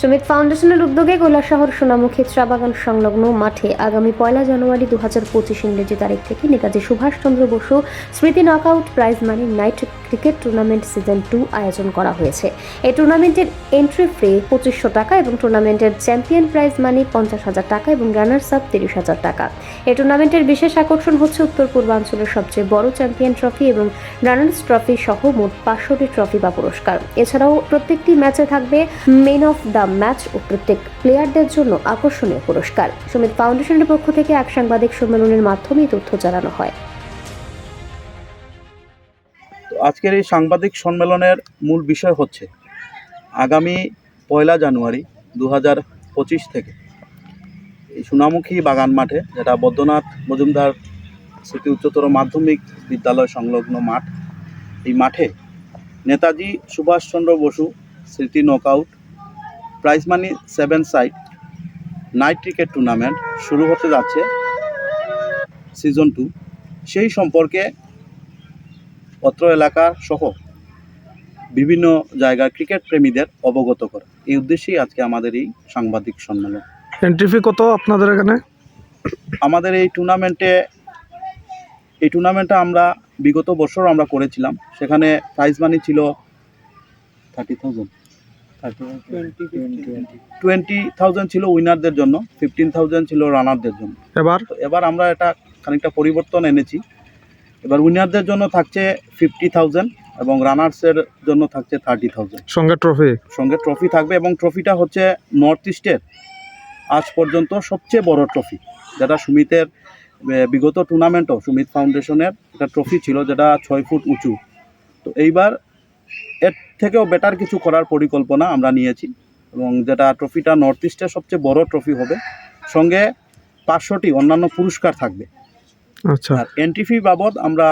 সুমিত ফাউন্ডেশনের উদ্যোগে কৈলাসহর সোনামুখী চা বাগান সংলগ্ন মাঠে আগামী পয়লা জানুয়ারি দু হাজার পঁচিশ ইংরেজি তারিখ থেকে নেতাজি সুভাষচন্দ্র বসু, স্মৃতি knockout prize money night cricket tournament season two আয়োজন করা হয়েছে। এই টুর্নামেন্টের এন্ট্রি ফি পঁচিশশো টাকা এবং টুর্নামেন্টের চ্যাম্পিয়ন প্রাইজ মানি পঞ্চাশ হাজার টাকা এবং রানার্স আপ তিরিশ হাজার টাকা। এই টুর্নামেন্টের বিশেষ আকর্ষণ হচ্ছে উত্তর পূর্বাঞ্চলের সবচেয়ে বড় চ্যাম্পিয়ন ট্রফি এবং রানার্স ট্রফি সহ মোট পাঁচশোটি ট্রফি বা পুরস্কার। এছাড়াও প্রত্যেকটি ম্যাচে থাকবে মেন অফ দ্য ম্যাচ ও প্রত্যেক প্লেয়ারদের জন্য আকর্ষণীয় পুরস্কার। সুমিত ফাউন্ডেশনের পক্ষ থেকে এক সাংবাদিক সম্মেলনের মাধ্যমে তথ্য জানানো হয়। আজকের এই সাংবাদিক সম্মেলনের মূল বিষয় হচ্ছে আগামী পয়লা জানুয়ারি দু হাজার পঁচিশ থেকে এই সোনামুখী বাগান মাঠে, যেটা বৈদ্যনাথ মজুমদার স্মৃতি উচ্চতর মাধ্যমিক বিদ্যালয় সংলগ্ন মাঠ, এই মাঠে নেতাজি সুভাষচন্দ্র বসু স্মৃতি knockout prize money seven side night cricket tournament শুরু হতে যাচ্ছে সিজন টু সেই সম্পর্কে অত্র এলাকা সহ বিভিন্ন জায়গার ক্রিকেট প্রেমীদের অবগত করা। এই উদ্দেশ্যেই আজকে আমাদের এই সাংবাদিক সম্মেলন। এন্ট্রি ফি কত আপনাদের এখানে? আমাদের এই টুর্নামেন্টে এই টুর্নামেন্টটা আমরা বিগত বছর আমরা করেছিলাম। সেখানে প্রাইজ মানি ছিল থার্টি থাউজেন্ড টোয়েন্টি থাউজেন্ড ছিল উইনারদের জন্য ফিফটিন থাউজেন্ড ছিল রানারদের জন্য। এবার? এবার আমরা এটা খানিকটা পরিবর্তন এনেছি। এবার উইনারদের জন্য থাকছে ফিফটি থাউজেন্ড এবং রানার্সের জন্য থাকছে থার্টি থাউজেন্ড। সঙ্গে ট্রফি? সঙ্গে ট্রফি থাকবে এবং ট্রফিটা হচ্ছে নর্থ ইস্টের আজ পর্যন্ত সবচেয়ে বড় ট্রফি যেটা সুমিতের বিগত টুর্নামেন্টও সুমিত ফাউন্ডেশনের একটা ট্রফি ছিল যেটা ছয় ফুট উঁচু। তো এইবার এর থেকেও বেটার কিছু করার পরিকল্পনা আমরা নিয়েছি এবং যেটা ট্রফিটা নর্থ ইস্টের সবচেয়ে বড় ট্রফি হবে। সঙ্গে পাঁচশোটি অন্যান্য পুরস্কার থাকবে। আচ্ছা। আর এন্ট্রি ফি বাবদ আমরা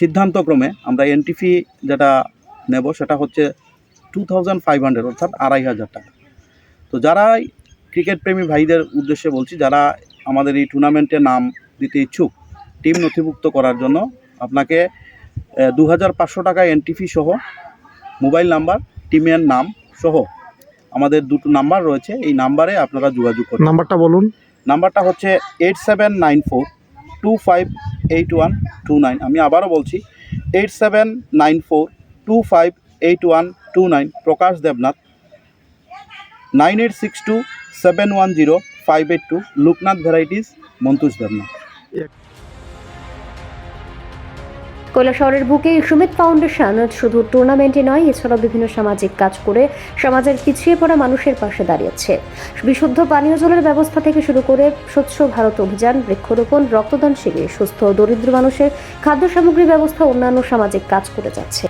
সিদ্ধান্তক্রমে আমরা এন্ট্রি ফি যেটা নেব সেটা হচ্ছে টু থাউজেন্ড ফাইভ হান্ড্রেড অর্থাৎ আড়াই হাজার টাকা। তো যারা ক্রিকেট প্রেমী ভাইদের উদ্দেশ্যে বলছি যারা আমাদের এই টুর্নামেন্টে নাম দিতে ইচ্ছুক টিম নথিভুক্ত করার জন্য আপনাকে দু হাজার পাঁচশো টাকা এন্ট্রি ফি সহ মোবাইল নাম্বার টিমের নাম সহ আমাদের দুটো নাম্বার রয়েছে। এই নাম্বারে আপনারা যোগাযোগ করুন নাম্বারটা বলুন। নাম্বারটা হচ্ছে eight seven nine four two five eight one two nine আমি আবারও বলছি eight seven nine four two five eight one two nine Prakash Debnath. Nine eight six two seven one zero five eight two Loknath varieties মন্তুষ Debnath. কৈলাসহরের বুকে Sumit foundation শুধু টুর্নামেন্টে নয়, এছাড়াও বিভিন্ন সামাজিক কাজ করে সমাজের পিছিয়ে পড়া মানুষের পাশে দাঁড়িয়েছে। বিশুদ্ধ পানীয় জলের ব্যবস্থা থেকে শুরু করে স্বচ্ছ ভারত অভিযান, বৃক্ষরোপণ, রক্তদান শিবির, সুস্থ দরিদ্র মানুষের খাদ্য সামগ্রী ব্যবস্থা, অন্যান্য সামাজিক কাজ করে যাচ্ছে।